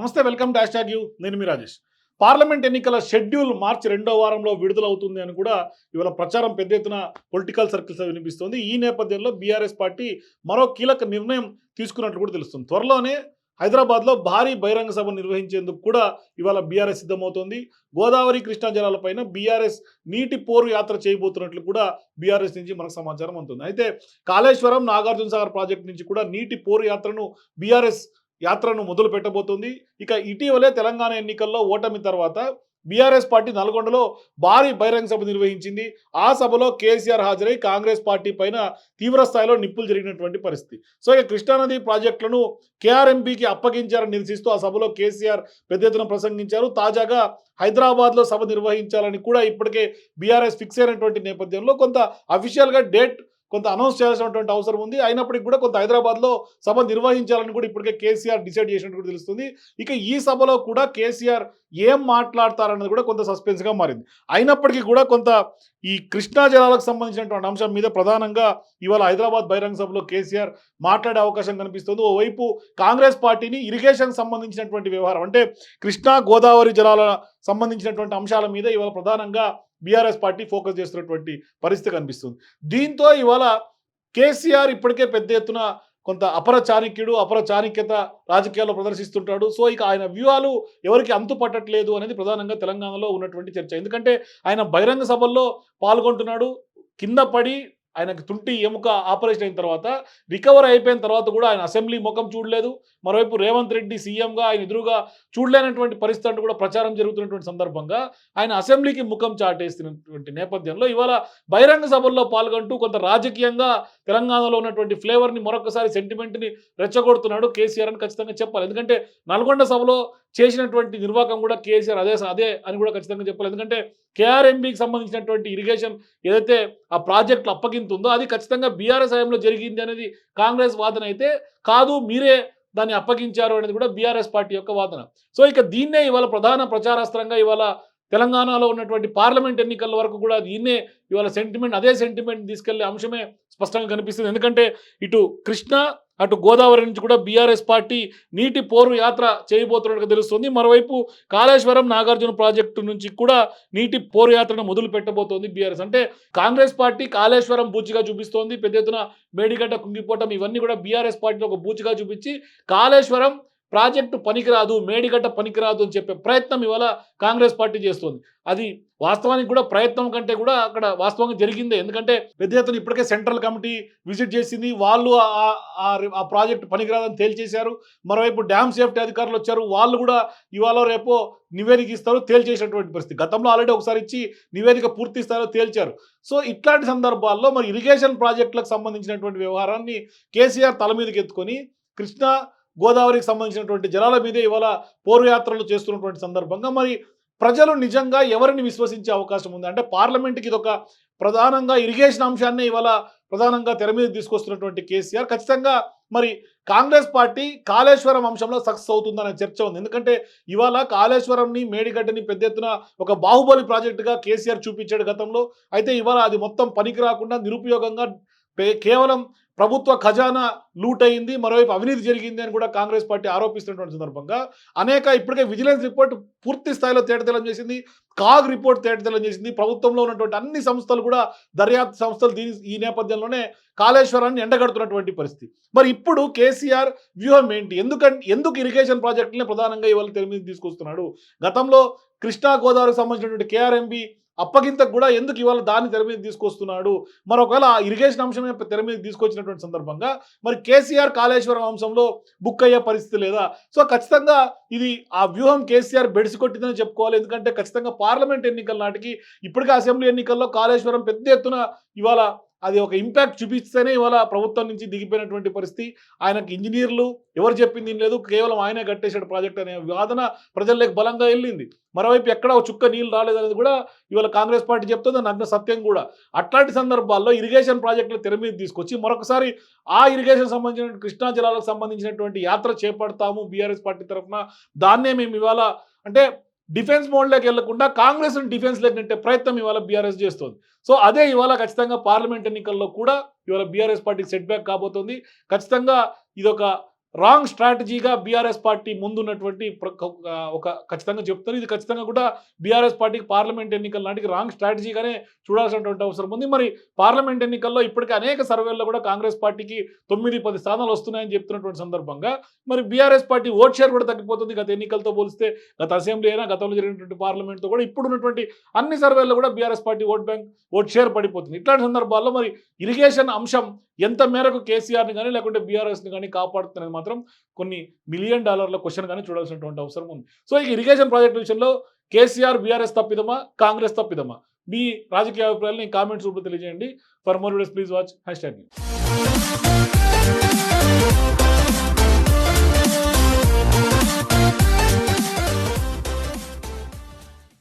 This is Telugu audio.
నమస్తే వెల్కమ్ డాష్ ట్యాగ్ యూ. నేను మీ రాజేష్. పార్లమెంట్ ఎన్నికల షెడ్యూల్ మార్చి రెండో వారంలో విడుదలవుతుంది అని కూడా ఇవాళ ప్రచారం పెద్ద ఎత్తున పొలిటికల్ సర్కిల్స్ వినిపిస్తోంది. ఈ నేపథ్యంలో బీఆర్ఎస్ పార్టీ మరో కీలక నిర్ణయం తీసుకున్నట్లు కూడా తెలుస్తుంది. త్వరలోనే హైదరాబాద్లో భారీ బహిరంగ సభ నిర్వహించేందుకు కూడా ఇవాళ బీఆర్ఎస్ సిద్ధమవుతోంది. గోదావరి కృష్ణా జలాలపైన బీఆర్ఎస్ నీటి పోరు యాత్ర చేయబోతున్నట్లు కూడా బీఆర్ఎస్ నుంచి మనకు సమాచారం అందుతుంది. అయితే కాళేశ్వరం నాగార్జున సాగర్ ప్రాజెక్టు నుంచి కూడా నీటి పోరు యాత్రను బీఆర్ఎస్ యాత్రను మొదలు పెట్టబోతుంది. ఇక ఇటీవలే తెలంగాణ ఎన్నికల్లో ఓటమి తర్వాత బీఆర్ఎస్ పార్టీ నల్గొండలో భారీ బహిరంగ సభ నిర్వహించింది. ఆ సభలో కేసీఆర్ హాజరై కాంగ్రెస్ పార్టీ పైన తీవ్ర స్థాయిలో నిప్పులు జరిగినటువంటి పరిస్థితి. సో ఇక కృష్ణానది ప్రాజెక్టులను కేఆర్ఎంపీకి అప్పగించారని నిరసిస్తూ ఆ సభలో కేసీఆర్ పెద్ద ఎత్తున ప్రసంగించారు. తాజాగా హైదరాబాద్లో సభ నిర్వహించాలని కూడా ఇప్పటికే బీఆర్ఎస్ ఫిక్స్ అయినటువంటి నేపథ్యంలో కొంత అఫీషియల్గా డేట్ కొంత అనౌన్స్ చేయాల్సినటువంటి అవసరం ఉంది. అయినప్పటికీ కూడా కొంత హైదరాబాద్లో సభ నిర్వహించాలని కూడా ఇప్పటికే కేసీఆర్ డిసైడ్ చేసినట్టు కూడా తెలుస్తుంది. ఇక ఈ సభలో కూడా కేసీఆర్ ఏం మాట్లాడతారన్నది కూడా కొంత సస్పెన్స్గా మారింది. అయినప్పటికీ కూడా కొంత ఈ కృష్ణా జలాలకు సంబంధించినటువంటి అంశం మీద ప్రధానంగా ఇవాళ హైదరాబాద్ బహిరంగ సభలో కేసీఆర్ మాట్లాడే అవకాశం కనిపిస్తుంది. ఓవైపు కాంగ్రెస్ పార్టీని ఇరిగేషన్ సంబంధించినటువంటి వ్యవహారం అంటే కృష్ణా గోదావరి జలాల సంబంధించినటువంటి అంశాల మీద ఇవాళ ప్రధానంగా బీఆర్ఎస్ పార్టీ ఫోకస్ చేస్తున్నటువంటి పరిస్థితి కనిపిస్తుంది. దీంతో ఇవాళ కేసీఆర్ ఇప్పటికే పెద్ద ఎత్తున కొంత అపర చాణక్యుడు అపర చాణక్యత రాజకీయాల్లో ప్రదర్శిస్తుంటాడు. సో ఇక ఆయన వ్యూహాలు ఎవరికి అంతు పట్టట్లేదు అనేది ప్రధానంగా తెలంగాణలో ఉన్నటువంటి చర్చ. ఎందుకంటే ఆయన బహిరంగ సభల్లో పాల్గొంటున్నాడు. కింద పడి ఆయనకు తుంటి ఎముక ఆపరేషన్ అయిన తర్వాత రికవర్ అయిపోయిన తర్వాత కూడా ఆయన అసెంబ్లీ ముఖం చూడలేదు. మరోవైపు రేవంత్ రెడ్డి సీఎంగా ఆయన ఎదురుగా చూడలేనటువంటి పరిస్థితి కూడా ప్రచారం జరుగుతున్నటువంటి సందర్భంగా ఆయన అసెంబ్లీకి ముఖం చాటేస్తున్నటువంటి నేపథ్యంలో ఇవాళ బహిరంగ సభల్లో పాల్గొంటూ కొంత రాజకీయంగా తెలంగాణలో ఉన్నటువంటి ఫ్లేవర్ని మరొకసారి సెంటిమెంట్ని రెచ్చగొడుతున్నాడు కేసీఆర్ అని ఖచ్చితంగా చెప్పాలి. ఎందుకంటే నల్గొండ సభలో చేసినటువంటి నిర్వాహకం కూడా కేసీఆర్ అదే అదే అని కూడా ఖచ్చితంగా చెప్పాలి. ఎందుకంటే కేఆర్ఎంబీకి సంబంధించినటువంటి ఇరిగేషన్ ఏదైతే ఆ ప్రాజెక్టులు అప్పగింతుందో అది ఖచ్చితంగా బీఆర్ఎస్ హయాంలో జరిగింది అనేది కాంగ్రెస్ వాదన అయితే కాదు మీరే దాన్ని అప్పగించారు అనేది కూడా బీఆర్ఎస్ పార్టీ యొక్క వాదన. సో ఇక దీన్నే ఇవాళ ప్రధాన ప్రచారాస్త్రంగా ఇవాళ తెలంగాణలో ఉన్నటువంటి పార్లమెంట్ ఎన్నికల వరకు కూడా దీన్నే ఇవాళ సెంటిమెంట్ అదే సెంటిమెంట్ తీసుకెళ్ళే అంశమే స్పష్టంగా కనిపిస్తుంది. ఎందుకంటే ఇటు కృష్ణ అటు గోదావరి నుంచి కూడా బీఆర్ఎస్ పార్టీ నీటి పోరు యాత్ర చేయబోతున్నట్టుగా తెలుస్తుంది. మరోవైపు కాళేశ్వరం నాగార్జున ప్రాజెక్టు నుంచి కూడా నీటి పోరు యాత్రను మొదలు పెట్టబోతోంది బీఆర్ఎస్. అంటే కాంగ్రెస్ పార్టీ కాళేశ్వరం బూచిగా చూపిస్తోంది. పెద్ద ఎత్తున మేడిగడ్డ కుంగిపోవటం ఇవన్నీ కూడా బీఆర్ఎస్ పార్టీని ఒక బూచిగా చూపించి కాళేశ్వరం ప్రాజెక్టు పనికిరాదు మేడిగడ్డ పనికిరాదు అని చెప్పే ప్రయత్నం ఇవాళ కాంగ్రెస్ పార్టీ చేస్తుంది. అది వాస్తవానికి కూడా ప్రయత్నం కంటే కూడా అక్కడ వాస్తవంగా జరిగిందే. ఎందుకంటే పెద్ద ఎత్తున ఇప్పటికే సెంట్రల్ కమిటీ విజిట్ చేసింది. వాళ్ళు ఆ- ప్రాజెక్ట్ ప్రాజెక్టు పనికిరాదని తేల్చేశారు. మరోవైపు డ్యామ్ సేఫ్టీ అధికారులు వచ్చారు. వాళ్ళు కూడా ఇవాళ రేపో నివేదిక ఇస్తారు తేల్చేసినటువంటి పరిస్థితి. గతంలో ఆల్రెడీ ఒకసారి ఇచ్చి నివేదిక పూర్తి స్థాయిలో తేల్చారు. సో ఇట్లాంటి సందర్భాల్లో మరి ఇరిగేషన్ ప్రాజెక్టులకు సంబంధించినటువంటి వ్యవహారాన్ని కేసీఆర్ తల మీదకి ఎత్తుకొని కృష్ణా గోదావరికి సంబంధించినటువంటి జలాల మీదే ఇవాళ పోరుయాత్రలు చేస్తున్నటువంటి సందర్భంగా మరి ప్రజలు నిజంగా ఎవరిని విశ్వసించే అవకాశం ఉంది? అంటే పార్లమెంట్కి ఇది ఒక ప్రధానంగా ఇరిగేషన్ అంశాన్ని ఇవాళ ప్రధానంగా తెర మీద తీసుకొస్తున్నటువంటి కేసీఆర్. ఖచ్చితంగా మరి కాంగ్రెస్ పార్టీ కాళేశ్వరం అంశంలో సక్సెస్ అవుతుందనే చర్చ ఉంది. ఎందుకంటే ఇవాళ కాళేశ్వరంని మేడిగడ్డని పెద్ద ఎత్తున ఒక బాహుబలి ప్రాజెక్టుగా కేసీఆర్ చూపించాడు గతంలో. అయితే ఇవాళ అది మొత్తం పనికి రాకుండా నిరుపయోగంగా పే- కేవలం ప్రభుత్వ ఖజానా లూట్ అయింది మరోవైపు అవినీతి జరిగింది అని కూడా కాంగ్రెస్ పార్టీ ఆరోపిస్తున్నటువంటి సందర్భంగా అనేక ఇప్పటికే విజిలెన్స్ రిపోర్ట్ పూర్తి స్థాయిలో తేటతెల్లం చేసింది కాగ్ రిపోర్ట్ తేటతెల్లం చేసింది. ప్రభుత్వంలో ఉన్నటువంటి అన్ని సంస్థలు కూడా దర్యాప్తు సంస్థలు దీని ఈ నేపథ్యంలోనే కాళేశ్వరాన్ని ఎండగడుతున్నటువంటి పరిస్థితి. మరి ఇప్పుడు కేసీఆర్ వ్యూహం ఏంటి? ఎందుకంటే ఎందుకు ఇరిగేషన్ ప్రాజెక్టులనే ప్రధానంగా ఇవాళ తెర తీసుకొస్తున్నాడు? గతంలో కృష్ణా గోదావరికి సంబంధించినటువంటి కేఆర్ఎంబి అప్పగింతకు కూడా ఎందుకు ఇవాళ దాన్ని తెర మీద తీసుకొస్తున్నాడు? మరొకవేళ ఆ ఇరిగేషన్ అంశమే తెర మీద తీసుకొచ్చినటువంటి సందర్భంగా మరి కేసీఆర్ కాళేశ్వరం అంశంలో బుక్ అయ్యే పరిస్థితి లేదా? సో ఖచ్చితంగా ఇది ఆ వ్యూహం కేసీఆర్ బెడిసికొట్టిందని చెప్పుకోవాలి. ఎందుకంటే ఖచ్చితంగా పార్లమెంట్ ఎన్నికల నాటికి ఇప్పటికే అసెంబ్లీ ఎన్నికల్లో కాళేశ్వరం పెద్ద ఎత్తున ఇవాళ అది ఒక ఇంపాక్ట్ చూపిస్తేనే ఇవాళ ప్రభుత్వం నుంచి దిగిపోయినటువంటి పరిస్థితి. ఆయనకు ఇంజనీర్లు ఎవరు చెప్పింది లేదు కేవలం ఆయనే కట్టేశాడు ప్రాజెక్ట్ అనే వాదన ప్రజల్లోకి బలంగా వెళ్ళింది. మరోవైపు ఎక్కడ చుక్క నీళ్ళు రాలేదనేది కూడా ఇవాళ కాంగ్రెస్ పార్టీ చెప్తుంది నగ్న సత్యం కూడా. అట్లాంటి సందర్భాల్లో ఇరిగేషన్ ప్రాజెక్టులు తెర మీద తీసుకొచ్చి మరొకసారి ఆ ఇరిగేషన్ సంబంధించిన కృష్ణా జలాలకు సంబంధించినటువంటి యాత్ర చేపడతాము బీఆర్ఎస్ పార్టీ తరఫున. దాన్నే మేము ఇవాళ అంటే డిఫెన్స్ మోడ్లోకి వెళ్ళకుండా కాంగ్రెస్ డిఫెన్స్ నెట్టే ప్రయత్నం ఇవాళ బీఆర్ఎస్ చేస్తుంది. సో అదే ఇవాళ ఖచ్చితంగా పార్లమెంట్ ఎన్నికల్లో కూడా ఇవాళ బీఆర్ఎస్ పార్టీకి సెట్ బ్యాక్ కాబోతుంది. ఖచ్చితంగా ఇదొక రాంగ్ స్ట్రాటజీగా బీఆర్ఎస్ పార్టీ ముందున్నటువంటి ప్ర- ఒక- ఖచ్చితంగా చెప్తారు. ఇది ఖచ్చితంగా కూడా బీఆర్ఎస్ పార్టీకి పార్లమెంట్ ఎన్నికల నాటికి రాంగ్ స్ట్రాటజీగానే చూడాల్సినటువంటి అవసరం ఉంది. మరి పార్లమెంట్ ఎన్నికల్లో ఇప్పటికే అనేక సర్వేల్లో కూడా కాంగ్రెస్ పార్టీకి తొమ్మిది పది స్థానాలు వస్తున్నాయని చెప్తున్నటువంటి సందర్భంగా మరి బీఆర్ఎస్ పార్టీ ఓట్ షేర్ కూడా తగ్గిపోతుంది. గత ఎన్నికలతో పోలిస్తే గత అసెంబ్లీ అయినా గతంలో జరిగినటువంటి పార్లమెంట్తో కూడా ఇప్పుడు ఉన్నటువంటి అన్ని సర్వేల్లో కూడా BRS party vote bank vote share పడిపోతుంది. ఇట్లాంటి సందర్భాల్లో మరి ఇరిగేషన్ అంశం ఎంత మేరకు కేసీఆర్ని కానీ లేకుంటే బీఆర్ఎస్ని కానీ కాపాడుతున్నది మాత్రం కొన్ని మిలియన్ డాలర్ల క్వశ్చన్ కానీ చూడాల్సినటువంటి అవసరం ఉంది. సో ఈ ఇరిగేషన్ ప్రాజెక్ట్ విషయంలో కేసీఆర్ బీఆర్ఎస్ తప్పిదమా? కాంగ్రెస్ తప్పిదమా? మీ రాజకీయ అభిప్రాయాలని కామెంట్స్ రూపంలో తెలియజేయండి. For more videos please watch hashtag